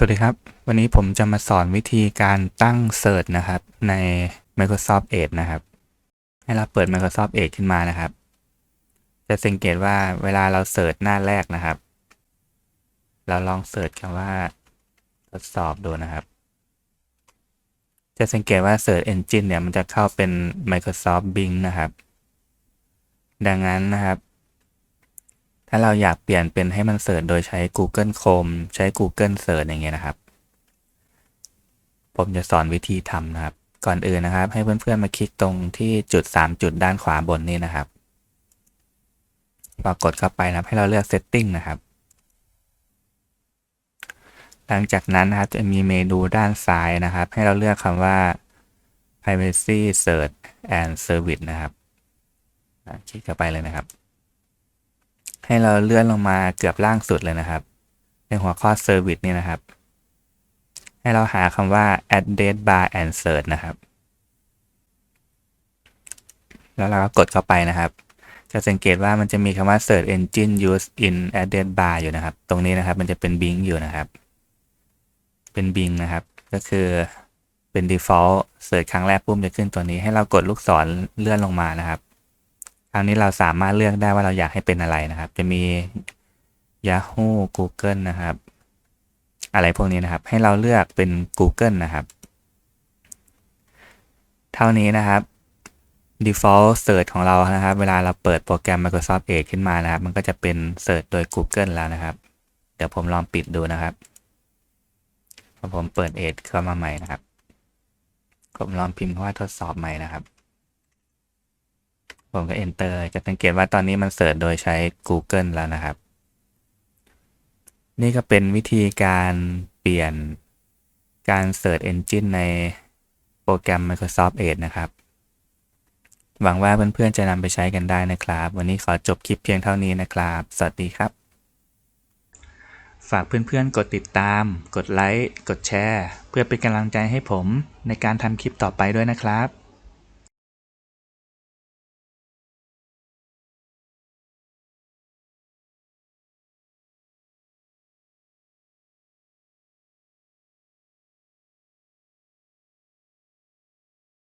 สวัสดีครับ วันนี้ผมจะมาสอนวิธีการตั้ง Search นะครับ ใน Microsoft Edge นะครับ ให้เราเปิด Microsoft Edge ขึ้นมานะครับ จะสังเกตว่าเวลาเราเสิร์ชหน้าแรกนะครับ เราลองเสิร์ชคำว่า ทดสอบดูนะครับ จะสังเกตว่า Search Engine เนี่ยมันจะเข้าเป็น Microsoft Bing นะครับ ดังนั้นนะครับ ถ้าเราอยากเปลี่ยนเป็นให้มันเสิร์ชโดยใช้ Google Chrome ใช้ Google Search อย่างเงี้ยนะครับ ผมจะสอนวิธีทำนะครับ ก่อนอื่นนะครับ ให้เพื่อนๆมาคลิกตรงที่จุด 3 จุดด้านขวาบนนี้นะครับพอกดเข้าไปนะครับ ให้เราเลือก Setting นะครับ หลังจากนั้นนะครับจะมีเมนูด้านซ้ายนะครับ ให้เราเลือกคำว่า privacy search and service นะครับคลิกเข้าไปเลยนะครับ ให้เราเลื่อนลงมาเกือบล่างสุดเลยนะครับ ในหัวข้อ Service นี่นะครับ ให้เราหาคำว่า address bar and search นะครับ แล้วเราก็กดเข้าไปนะครับ จะสังเกตว่ามันจะมีคำว่า search engine used in address bar อยู่นะครับ ตรงนี้นะครับมันจะเป็น Bing อยู่นะครับ เป็น Bing นะครับ ก็คือเป็น default search ครั้งแรกปุ๊บจะขึ้นตัวนี้ให้เรากดลูกศรเลื่อนลงมานะครับ คราวนี้เราสามารถเลือกได้ว่าเราอยากให้เป็นอะไรนะครับ จะมี Yahoo Google นะครับ อะไรพวกนี้นะครับ ให้เราเลือกเป็น Google นะครับ เท่านี้นะครับ default search ของเรานะครับ เวลาเราเปิดโปรแกรม Microsoft Edge ขึ้นมานะครับ มันก็จะเป็น search โดย Google แล้วนะครับ เดี๋ยวผมลองปิดดูนะครับพอผมเปิด Edge เข้ามาใหม่นะครับ ผมลองพิมพ์ว่าทดสอบใหม่นะครับ ผมก็ enter จะสังเกตว่าตอนนี้มันเสิร์ชโดยใช้ Google แล้วนะครับ นี่ก็เป็นวิธีการเปลี่ยนการ Search Engine ในโปรแกรม Microsoft Edge นะครับ หวังว่าเพื่อนๆจะนำไปใช้กันได้นะครับ วันนี้ขอจบคลิปเพียงเท่านี้นะครับ สวัสดีครับ ฝากเพื่อนๆ กดติดตาม กดไลค์ กดแชร์ เพื่อเป็นกำลังใจให้ผมในการทำคลิปต่อไปด้วยนะครับ